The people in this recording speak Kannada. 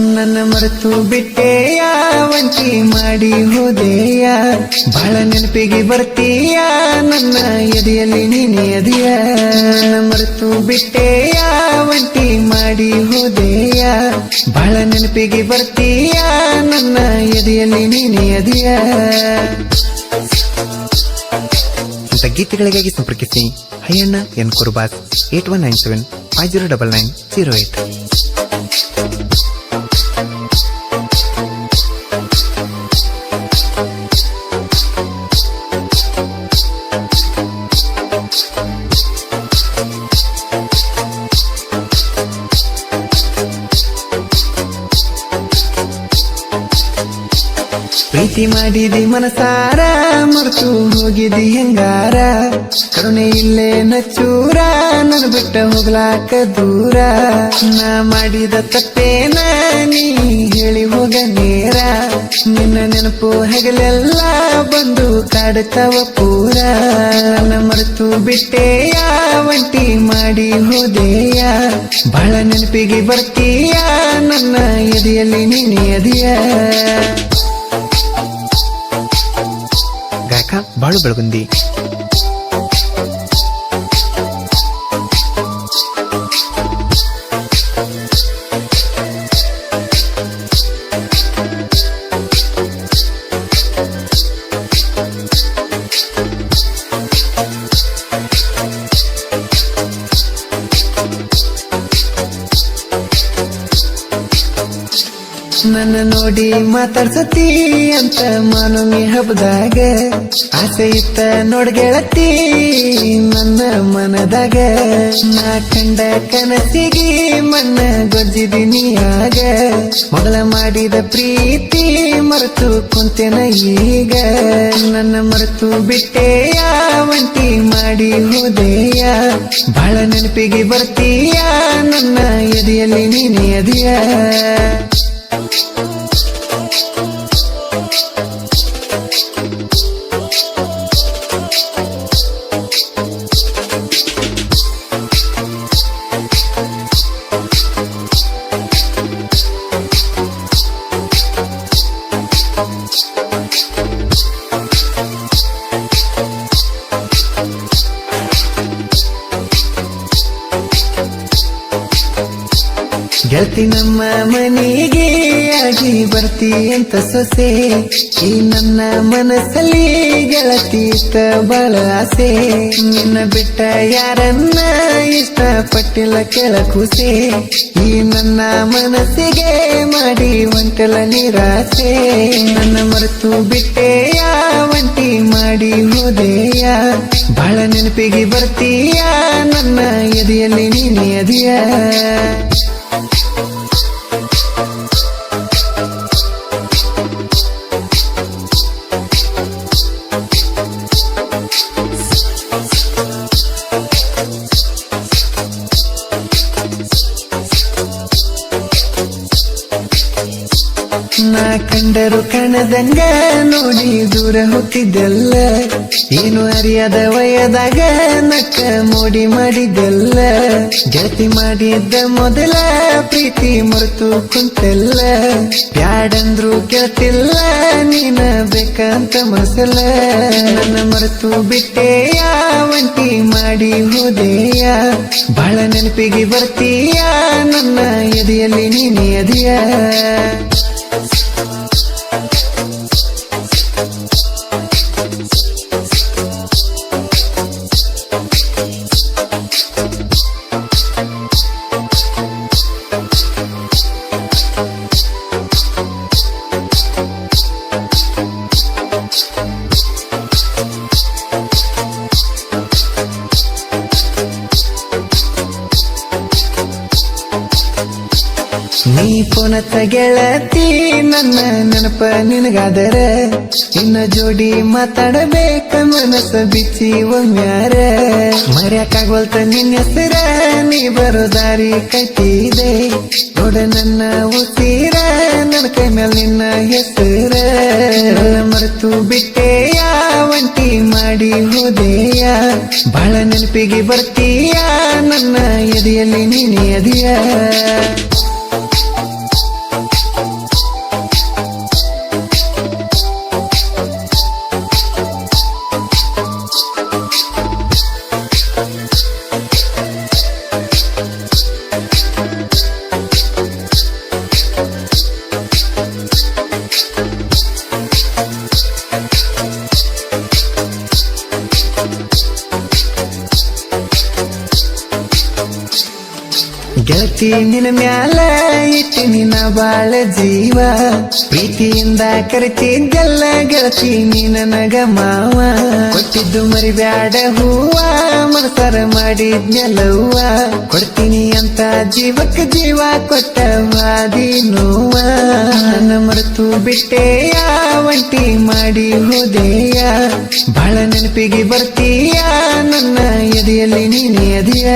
ನನ್ನ ಮರೆತು ಬಿಟ್ಟೆಯ? ವಂಚಿ ಮಾಡಿ ಹೋದೆಯ? ಬಹಳ ನೆನಪಿಗೆ ಬರ್ತೀಯ? ನನ್ನ ಎದೆಯಲ್ಲಿ ನೀನೆ ಎದೆಯ ನನ್ನ ಮರೆತು ಬಿಟ್ಟೆಯ? ವಂಟಿ ಮಾಡಿ ಹೋದೆಯ? ಬಹಳ ನೆನಪಿಗೆ ಬರ್ತೀಯ? ನನ್ನ ಎದೆಯಲ್ಲಿ ನೀನೆ ಎದೆಯ ಗೀತೆಗಳಿಗಾಗಿ ಸಂಪರ್ಕಿಸಿ Haiyanna N Kurubas, eight one nine seven, five zero double nine zero eight. ಪ್ರೀತಿ ಮಾಡಿದಿ ಮನಸಾರ, ಮರೆತು ಹೋಗಿದಿ ಹೆಂಗಾರ? ಕರುಣೆ ಇಲ್ಲೇ ನಚ್ಚೂರ, ನನ್ ಬಿಟ್ಟ ಹೋಗ್ಲಾಕ ದೂರ. ನಾ ಮಾಡಿದ ತಪ್ಪೇನ ನೀ ಹೇಳಿ ಹೋಗ ನೇರ. ನಿನ್ನ ನೆನಪು ಹೆಗಲೆಲ್ಲ ಬಂದು ಕಾಡುತ್ತವ ಪೂರ. ನನ್ನ ಮರೆತು ಬಿಟ್ಟೆಯ, ಒಂಟಿ ಮಾಡಿ ಹೋದೆಯ. ಬಹಳ ನೆನಪಿಗೆ ಬರ್ತೀಯ, ನನ್ನ ಎದೆಯಲ್ಲಿ ನೀನೆ ಎದೆಯ ಬಾಳು ಬೆಳಗುಂದಿ ನನ್ನ ನೋಡಿ ಮಾತಾಡ್ಸತಿ ಅಂತ ಮಾನವಿ ಹಬ್ಬದಾಗ ಆಸೆ ಇತ್ತ ನೋಡ್ಗೆಳತಿ ನನ್ನ ಮನದಾಗ. ನಾ ಕಂಡ ಕನಸಿಗೆ ಮಣ್ಣ ಆಗ. ಮೊದಲ ಮಾಡಿದ ಪ್ರೀತಿ ಮರೆತು ಕುಂತೆನ ಈಗ. ನನ್ನ ಮರೆತು ಬಿಟ್ಟೆಯ ಒಂಟಿ ಮಾಡಿ ಹೋದೆಯ. ಬಹಳ ನೆನಪಿಗೆ ಬರ್ತೀಯ ನನ್ನ ಎದೆಯಲ್ಲಿ ನೀನೆ ಎದೆಯ ಗೆಳತಿ ನಮ್ಮ ಮನೆಗೆ ಆಗಿ ಬರ್ತಿ ಅಂತ ಸೊಸೆ. ಈ ನನ್ನ ಮನಸ್ಸಲ್ಲಿ ಗೆಳತಿ ಇಷ್ಟ ಬಹಳ ಆಸೆ. ನಿನ್ನ ಬಿಟ್ಟ ಯಾರನ್ನ ಇಷ್ಟ ಪಟ್ಟಿಲ್ಲ ಕೆಳ ಕೂಸೆ. ಈ ನನ್ನ ಮನಸ್ಸಿಗೆ ಮಾಡಿ ಒಂಟಲ ನಿರಾಸೆ. ನನ್ನ ಮರೆತು ಬಿಟ್ಟೆಯ ಒಂಟಿ ಮಾಡಿ ಹೋದೆಯ? ಬಹಳ ನೆನಪಿಗೆ ಬರ್ತೀಯ? ನನ್ನ ಎದೆಯಲ್ಲಿ ನೀನೆ ಎದೆಯ ನಾ ಕಂಡರು ಕಣದಂಗ ನೋಡಿ ದೂರ ಹೋಗ್ತಿದ್ದಲ್ಲ. ಏನು ಅರಿಯದ ವಯದಾಗ ನಕ್ಕ ಮೋಡಿ ಮಾಡಿದ್ದಲ್ಲ. ಜಾತಿ ಮಾಡಿದ್ದ ಮೊದಲ ಪ್ರೀತಿ ಮರೆತು ಕುಂತೆಲ್ಲ. ಬ್ಯಾಡಂದ್ರು ಕೇಳ್ತಿಲ್ಲ, ನೀನ ಬೇಕಂತ ಮನಸಲ್ಲ ನನ್ನ ಮರೆತು ಬಿಟ್ಟೆಯ, ಒಂಟಿ ಮಾಡಿ ಹೋದೆಯ. ಬಹಳ ನೆನಪಿಗೆ ಬರ್ತೀಯ, ನನ್ನ ಎದೆಯಲ್ಲಿ ನೀನೆ ಎದೆಯ dance. ನೀ ಪುನತ ಗೆಳತಿ ನನ್ನ ನೆನಪ ನಿನಗಾದರ ಇನ್ನ ಜೋಡಿ ಮಾತಾಡಬೇಕ ಮನಸ್ಸ ಬಿಚ್ಚಿ ಒಮ್ಮ್ಯಾರ ಮರ್ಯಾಕಾಗ್ವಲ್ತ ನಿನ್ನ ಹೆಸರ, ನೀ ಬರೋ ದಾರಿ ಕಟ್ಟಿದೆ ನೋಡ ನನ್ನ ಉಸಿರ, ನನ್ನ ಕೈ ಮೇಲೆ ನಿನ್ನ ಹೆಸರ. ನನ್ನ ಮರೆತು ಬಿಟ್ಟೆಯ, ಒಂಟಿ ಮಾಡಿ ಹೋದೆಯ. ಬಹಳ ನೆನಪಿಗೆ ಬರ್ತೀಯ, ನನ್ನ ಎದೆಯಲ್ಲಿ ನೀನೇ ಎದೆಯ ನಿನ್ನ ಮ್ಯಾಲ ಇಟ್ಟಿ ನಿನ್ನ ಬಾಳ ಜೀವ. ಪ್ರೀತಿಯಿಂದ ಕರಿತಿದ್ದೆಲ್ಲ ಗೆಳತಿ ನಿನ್ನ ನಗ ಮಾವ. ಕೊಟ್ಟಿದ್ದು ಮರಿಬ್ಯಾಡ ಹೂವ, ಮನಸರ ಮಾಡಿದ್ನೆಲ್ಲವ್ವ ಕೊಡ್ತೀನಿ ಅಂತ ಜೀವಕ್ಕ ಜೀವ ಕೊಟ್ಟವಾದಿ ನೋವ. ನನ್ನ ಮರೆತು ಬಿಟ್ಟೆಯ, ಒಂಟಿ ಮಾಡಿ ಹೋದೆಯ. ಬಹಳ ನೆನಪಿಗೆ ಬರ್ತೀಯ, ನನ್ನ ಎದೆಯಲ್ಲಿ ನೀನೇ ಅದಿಯ.